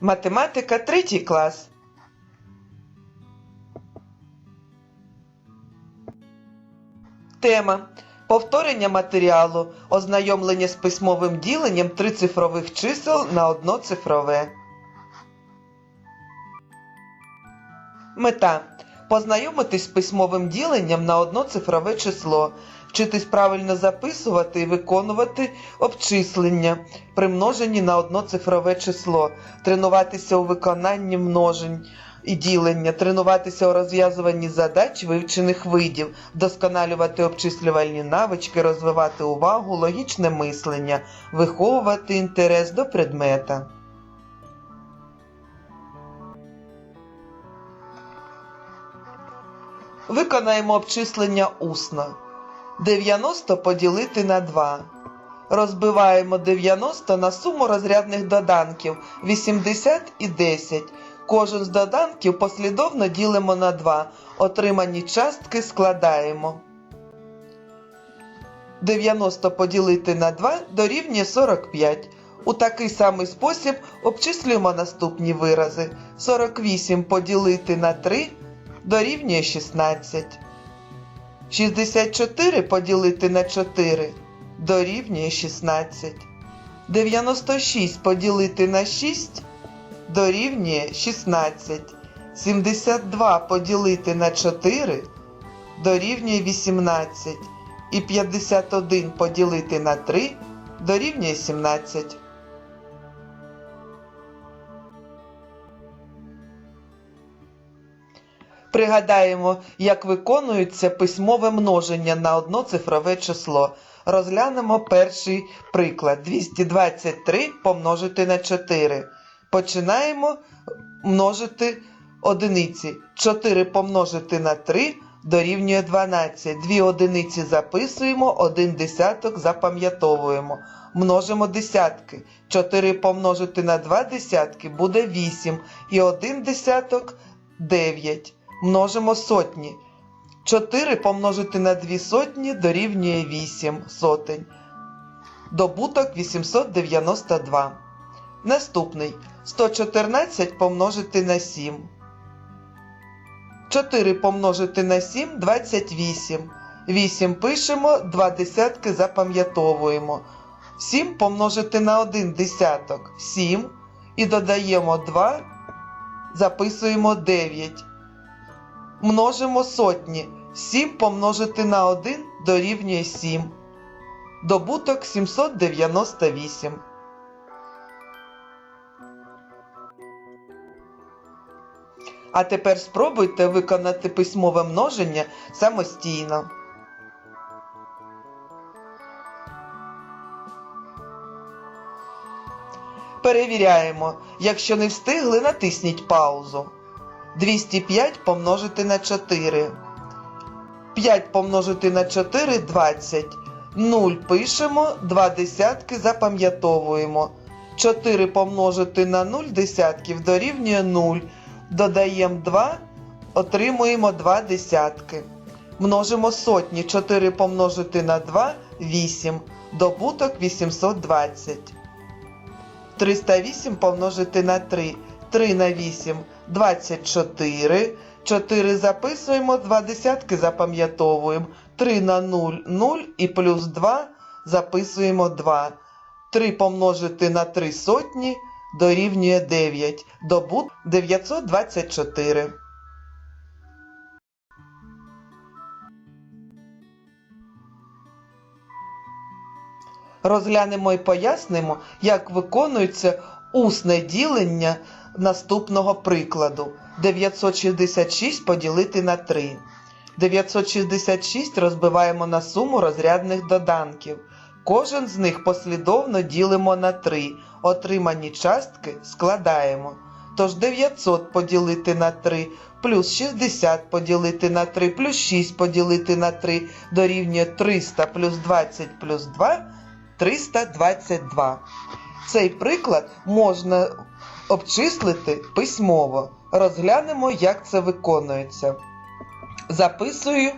Математика 3 клас. Тема Повторення матеріалу, ознайомлення з письмовим діленням трицифрових чисел на одноцифрове. Мета познайомитись з письмовим діленням на одноцифрове число, вчитись правильно записувати і виконувати обчислення, примножені на одноцифрове число, тренуватися у виконанні множень і ділення, тренуватися у розв'язуванні задач вивчених видів, вдосконалювати обчислювальні навички, розвивати увагу, логічне мислення, виховувати інтерес до предмета. Виконаємо обчислення усно. 90 поділити на 2. Розбиваємо 90 на суму розрядних доданків 80 і 10. Кожен з доданків послідовно ділимо на 2. Отримані частки складаємо. 90 поділити на 2 дорівнює 45. У такий самий спосіб обчислюємо наступні вирази. 48 поділити на 3 дорівнює 16. 64 поділити на 4 дорівнює 16. 96 поділити на 6 дорівнює 16. 72 поділити на 4 дорівнює 18. І 51 поділити на 3 дорівнює 17. Пригадаємо, як виконується письмове множення на одноцифрове число. Розглянемо перший приклад. 223 помножити на 4. Починаємо множити одиниці. 4 помножити на 3 дорівнює 12. Дві одиниці записуємо, один десяток запам'ятовуємо. Множимо десятки. 4 помножити на 2 десятки буде 8. І один десяток 9. Множимо сотні. 4 помножити на 2 сотні дорівнює 8 сотень. Добуток 892. Наступний 114 помножити на 7. 4 помножити на 7 28. 8 пишемо, 2 десятки запам'ятовуємо. 7 помножити на 1 десяток 7. І додаємо 2, записуємо 9. Множимо сотні. 7 помножити на 1 дорівнює 7. Добуток 798. А тепер спробуйте виконати письмове множення самостійно. Перевіряємо. Якщо не встигли, натисніть паузу. 205 помножити на 4. 5 помножити на 4 20. 0 пишемо, 2 десятки запам'ятовуємо. 4 помножити на 0 десятків дорівнює 0. Додаємо 2, отримуємо 2 десятки. Множимо сотні. 4 помножити на 2 8. Добуток 820. 308 помножити на 3. 3 на 8 24. 4 записуємо, 2 десятки запам'ятовуємо. 3 на 0 0 і плюс 2 записуємо 2. 3 помножити на 3 сотні дорівнює 9. Добут 924. Розглянемо і пояснимо, як виконується усне ділення наступного прикладу. 966 поділити на 3. 966 розбиваємо на суму розрядних доданків. Кожен з них послідовно ділимо на 3. Отримані частки складаємо. Тож 900 поділити на 3, плюс 60 поділити на 3, плюс 6 поділити на 3 дорівнює 300 плюс 20 плюс 2 322. Цей приклад можна обчислити письмово. Розглянемо, як це виконується. Записую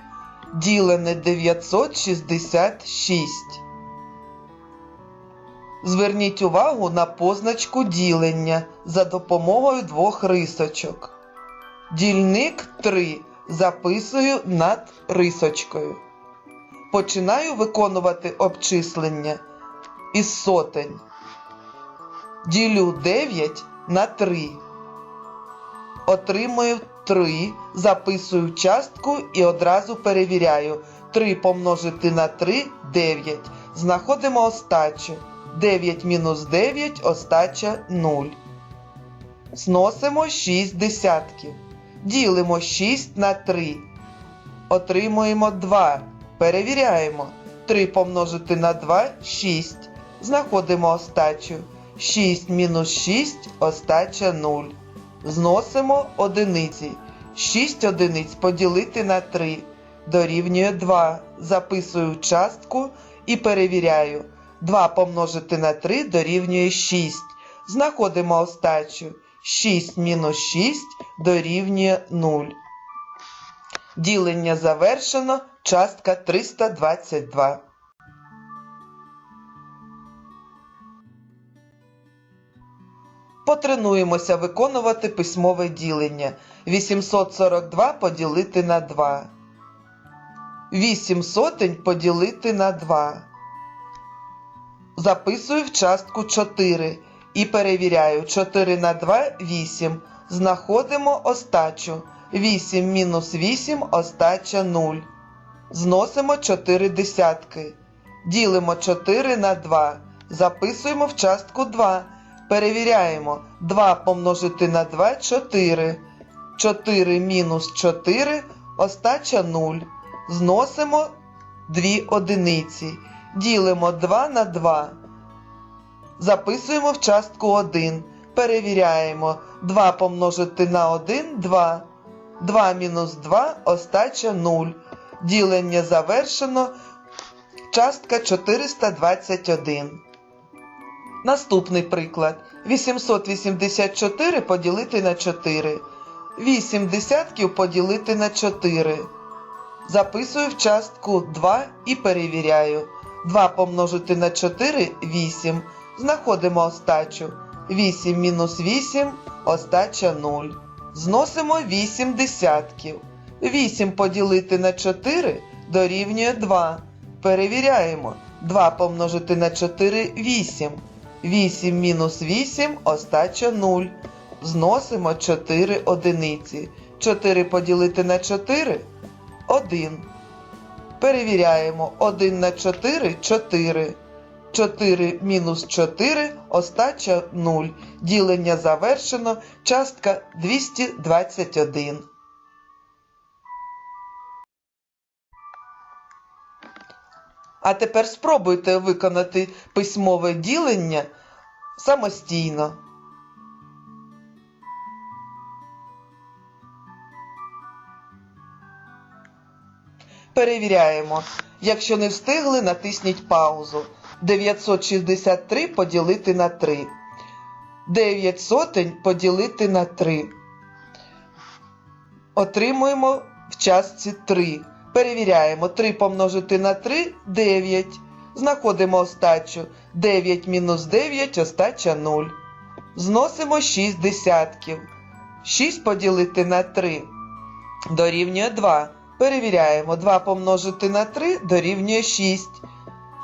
ділене 966. Зверніть увагу на позначку ділення за допомогою двох рисочок. Дільник 3 записую над рисочкою. Починаю виконувати обчислення із сотень. Ділю 9 на 3. Отримую 3, записую частку і одразу перевіряю. 3 помножити на 3 9. Знаходимо остачу. 9 мінус 9 остача 0. Зносимо 6 десятків. Ділимо 6 на 3. Отримуємо 2. Перевіряємо. 3 помножити на 2 6. Знаходимо остачу. 6 мінус 6 остача 0. Зносимо одиниці. 6 одиниць поділити на 3. Дорівнює 2. Записую частку і перевіряю. 2 помножити на 3 дорівнює 6. Знаходимо остачу. 6 мінус 6 дорівнює 0. Ділення завершено. Частка 322. Потренуємося виконувати письмове ділення. 842 поділити на 2. 8 сотень поділити на 2. Записую в частку 4 і перевіряю 4 на 2 8. Знаходимо остачу. 8 мінус 8 остача 0. Зносимо 4 десятки. Ділимо 4 на 2. Записуємо в частку 2. Перевіряємо. 2 помножити на 2 4. 4 мінус 4 остача 0. Зносимо 2 одиниці. Ділимо 2 на 2. Записуємо в частку 1. Перевіряємо. 2 помножити на 1 2. 2 мінус 2 остача 0. Ділення завершено. Частка 421. Наступний приклад. 884 поділити на 4. 8 десятків поділити на 4. Записую в частку 2 і перевіряю. 2 помножити на 4 8. Знаходимо остачу. 8 мінус 8 остача 0. Зносимо 8 десятків. 8 поділити на 4 дорівнює 2. Перевіряємо. 2 помножити на 4 8. 8 мінус 8 остача 0. Зносимо 4 одиниці. 4 поділити на 4 1. Перевіряємо 1 на 4 4. 4 мінус 4 остача 0. Ділення завершено. Частка 221. А тепер спробуйте виконати письмове ділення самостійно. Перевіряємо. Якщо не встигли, натисніть паузу. 963 поділити на 3. 9 сотень поділити на 3. Отримуємо в частці 3. Перевіряємо. 3 помножити на 3 9. Знаходимо остачу. 9 мінус 9 остача 0. Зносимо 6 десятків. 6 поділити на 3 дорівнює 2. Перевіряємо. 2 помножити на 3 дорівнює 6.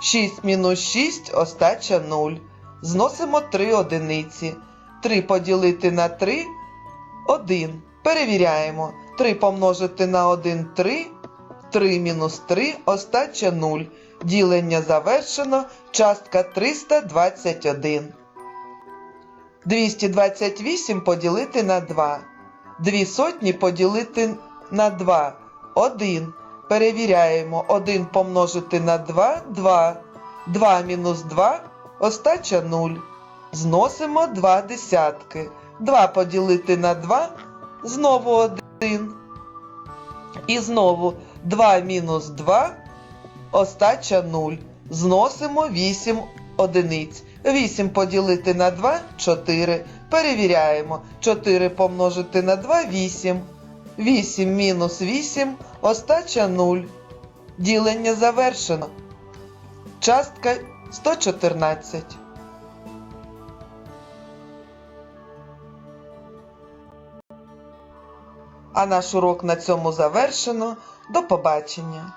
6 мінус 6 остача 0. Зносимо 3 одиниці. 3 поділити на 3 1. Перевіряємо. 3 помножити на 1 3. 3 мінус 3 остача 0. Ділення завершено. Частка 321. 228 поділити на 2. 2 сотні поділити на 2. 1. Перевіряємо. 1 помножити на 2 2. 2 мінус 2 остача 0. Зносимо 2 десятки. 2 поділити на 2 знову 1. І знову 2 мінус 2, остача 0. Зносимо 8 одиниць. 8 поділити на 2 4. Перевіряємо. 4 помножити на 2 8. 8 мінус 8, остача 0. Ділення завершено. Частка 114. А наш урок на цьому завершено. До побачення!